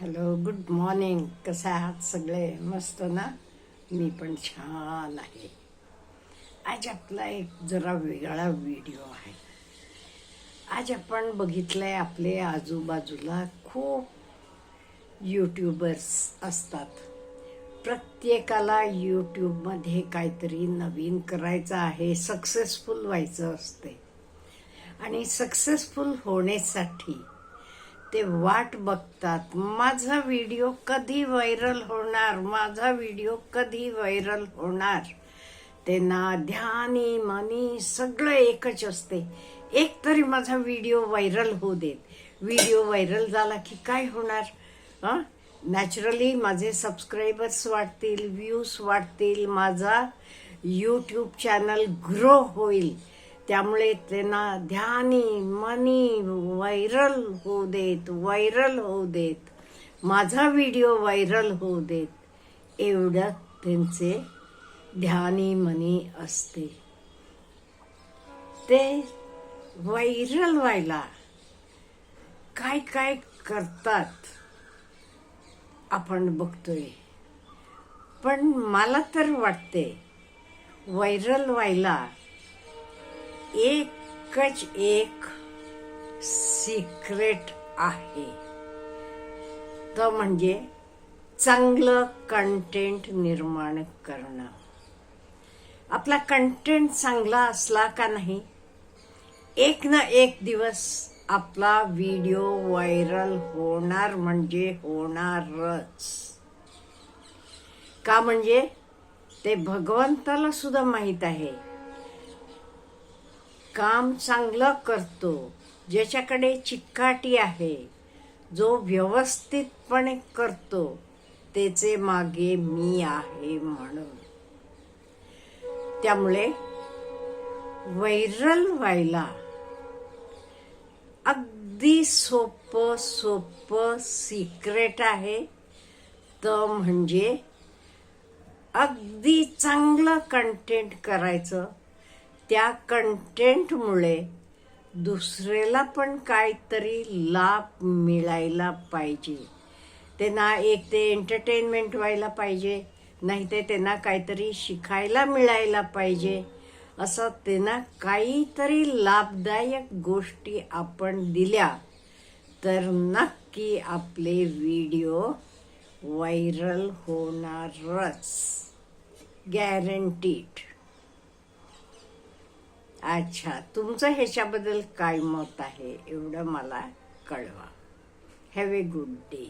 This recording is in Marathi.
Hello good morning. कसे आहात सगळे? मस्त ना? मी पण छान आहे. आज आपला एक जरा वेगळा व्हिडिओ आहे. आज आपण बघितलंय आपले आजूबाजूला खूप यूट्यूबर्स असतात. प्रत्येकाला यूट्यूबमध्ये काहीतरी नवीन करायचं आहे सक्सेसफुल व्हायचं असते. आणि सक्सेसफुल होण्यासाठी ते वाट बघतात. माझा व्हिडिओ कधी व्हायरल होणार? माझा व्हिडिओ कधी व्हायरल होणार? त्यांना ध्यानी मनी सगळं एकच असते. एक तरी माझा व्हिडिओ व्हायरल होऊ देत. व्हिडिओ व्हायरल झाला की काय होणार? नॅचरली माझे सबस्क्रायबर्स वाढतील व्ह्यूज वाढतील माझा यूट्यूब चॅनल ग्रो होईल. त्यामुळे त्यांना ध्यानी मनी व्हायरल होऊ देत व्हायरल होऊ देत. माझा व्हिडिओ व्हायरल होऊ देत. एवढं त्यांचे ध्यानी मनी असते. ते व्हायरल व्हायला काय काय करतात आपण बघतोय. पण मला तर वाटते व्हायरल व्हायला एकच एक सिक्रेट आहे. तो म्हणजे चांगलं कंटेंट निर्माण करणं. आपला कंटेंट चांगला असला का नाही एक ना एक दिवस आपला व्हिडिओ व्हायरल होणार म्हणजे होणारच. का म्हणजे? ते भगवंताला सुद्धा माहीत आहे. काम चांगलं करतो ज्याच्याकडे चिकाटी आहे जो व्यवस्थितपणे करतो त्याचे मागे मी आहे म्हणून. त्यामुळे व्हायरल व्हायला अगदी सोपं सोपं सिक्रेट आहे. तर म्हणजे अगदी चांगलं कंटेंट करायचं. त्या कंटेंटमुळे दुसऱ्याला पण काहीतरी लाभ मिळायला पाहिजे. त्यांना एक ते एंटरटेनमेंट व्हायला पाहिजे नाही ते त्यांना काहीतरी शिकायला मिळायला पाहिजे. असं त्यांना काहीतरी लाभदायक गोष्टी आपण दिल्या तर नक्की आपले व्हिडिओ व्हायरल होणारच. गॅरंटीड अच्छा तुमचं ह्याच्याबद्दल काय मत आहे? एवढं मला कळवा. Have a good day